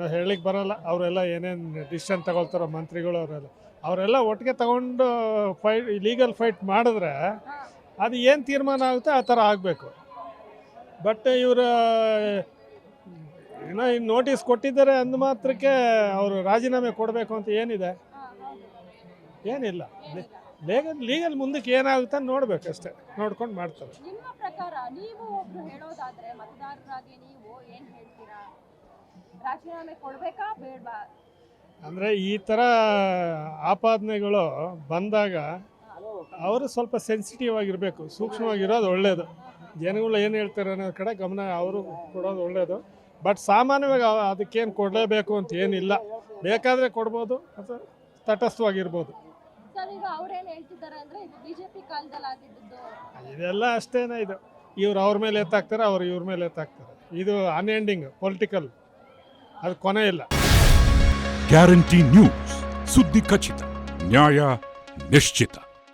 ಏನೋ ಹೇಳಲಿಕ್ಕೆ ಬರಲ್ಲ. ಅವರೆಲ್ಲ ಏನೇನು ಡಿಸಿಷನ್ ತಗೊಳ್ತಾರೋ ಮಂತ್ರಿಗಳು ಅವರೆಲ್ಲ ಅವರೆಲ್ಲ ಒಟ್ಟಿಗೆ ತಗೊಂಡು ಫೈಟ್ ಲೀಗಲ್ ಫೈಟ್ ಮಾಡಿದ್ರೆ ಅದು ಏನು ತೀರ್ಮಾನ ಆಗುತ್ತೆ ಆ ಥರ ಆಗಬೇಕು. ಬಟ್ ಇವರು, ಏನೋ ಇನ್ನು ನೋಟಿಸ್ ಕೊಟ್ಟಿದ್ದಾರೆ ಅಂದ ಮಾತ್ರಕ್ಕೆ ಅವರು ರಾಜೀನಾಮೆ ಕೊಡಬೇಕು ಅಂತ ಏನಿದೆ? ಏನಿಲ್ಲ. ಲೀಗಲ್ ಲೀಗಲ್ ಮುಂದಕ್ಕೆ ಏನಾಗುತ್ತೆ ನೋಡಬೇಕು ನೋಡ್ಬೇಕು ಅಷ್ಟೇ ನೋಡ್ಕೊಂಡು ಮಾಡ್ತಾರೆ. ನಿಮ್ಮ ಪ್ರಕಾರ ನೀವು ಹೇಳೋದಾದ್ರೆ ಮತದಾರರಾಗಿ ನೀವು ಏನು ಹೇಳ್ತೀರಾ? ರಾಜೀನಾಮೆ ಕೊಡಬೇಕಾ ಬೇಡವಾ? ಅಂದರೆ ಈ ಥರ ಆಪಾದನೆಗಳು ಬಂದಾಗ ಅವರು ಸ್ವಲ್ಪ ಸೆನ್ಸಿಟಿವ್ ಆಗಿರಬೇಕು ಸೂಕ್ಷ್ಮವಾಗಿರೋದು ಒಳ್ಳೆಯದು ಜನಗಳು ಏನು ಹೇಳ್ತಾರೆ ಅನ್ನೋ ಕಡೆ ಗಮನ ಅವರು ಕೊಡೋದು ಒಳ್ಳೆಯದು ಬಟ್ ಸಾಮಾನ್ಯವಾಗಿ ಅದಕ್ಕೇನು ಕೊಡಲೇಬೇಕು ಅಂತ ಏನಿಲ್ಲ. ಬೇಕಾದರೆ ಕೊಡ್ಬೋದು ಅಥವಾ ತಟಸ್ಥವಾಗಿರ್ಬೋದು. ಇದೆಲ್ಲ ಅಷ್ಟೇನೇ ಇದು. ಇವ್ರು ಅವ್ರ ಮೇಲೆ ಎತ್ತಾಕ್ತಾರೆ ಅವ್ರು ಇವ್ರ ಮೇಲೆ ಎತ್ತಾಕ್ತಾರೆ. ಇದು ಅನ್ಎಂಡಿಂಗ್ ಪೊಲಿಟಿಕಲ್ ಅದು ಕೊನೆ ಇಲ್ಲ. Guarantee news. ಸುದ್ದಿ ಖಚಿತ ನ್ಯಾಯ ನಿಶ್ಚಿತ.